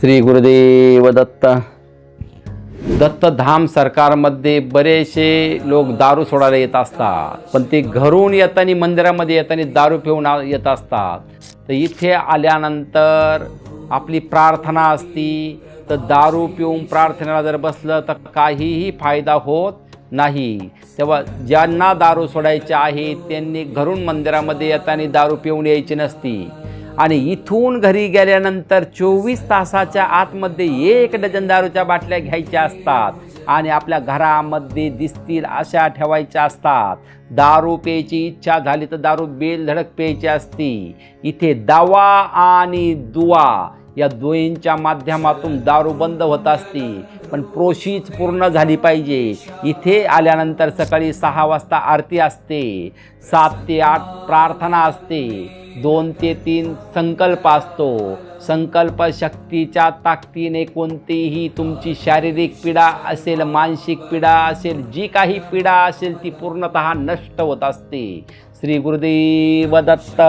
श्री गुरुदेव दत्त। दत्तधाम सरकारमध्ये बरेचसे लोक दारू सोडायला येत असतात पण ते घरून येताना मंदिरामध्ये येताना दारू पिऊन येत असतात. तर इथे आल्यानंतर आपली प्रार्थना असती तर दारू पिऊन प्रार्थनेला जर बसलं तर काहीही फायदा होत नाही. तेव्हा ज्यांना दारू सोडायचे आहे त्यांनी घरून मंदिरामध्ये येताना दारू पिऊन यायची नसती. आणि इथून घरी गेल्यानंतर चोवीस तासाच्या आतमध्ये एक डझन दारूच्या बाटल्या घ्यायच्या असतात आणि आपल्या घरामध्ये दिसतील अशा ठेवायच्या असतात. दारू प्यायची इच्छा झाली तर दारू बेलधडक प्यायची असती. इथे दावा आणि दुवा या दोयींच्या माध्यमातून दारू बंद होत असते पण प्रोशीच पूर्ण झाली पाहिजे. इथे आल्यानंतर सकाळी सहा वाजता आरती असते. सात ते आठ प्रार्थना असते. दोन ते तीन संकल्प असतो. संकल्प शक्तीच्या ताकदीने कोणतीही तुमची शारीरिक पीडा असेल मानसिक पीडा असेल जी काही पीडा असेल ती पूर्णतः नष्ट होत असते. श्री गुरुदेव दत्त.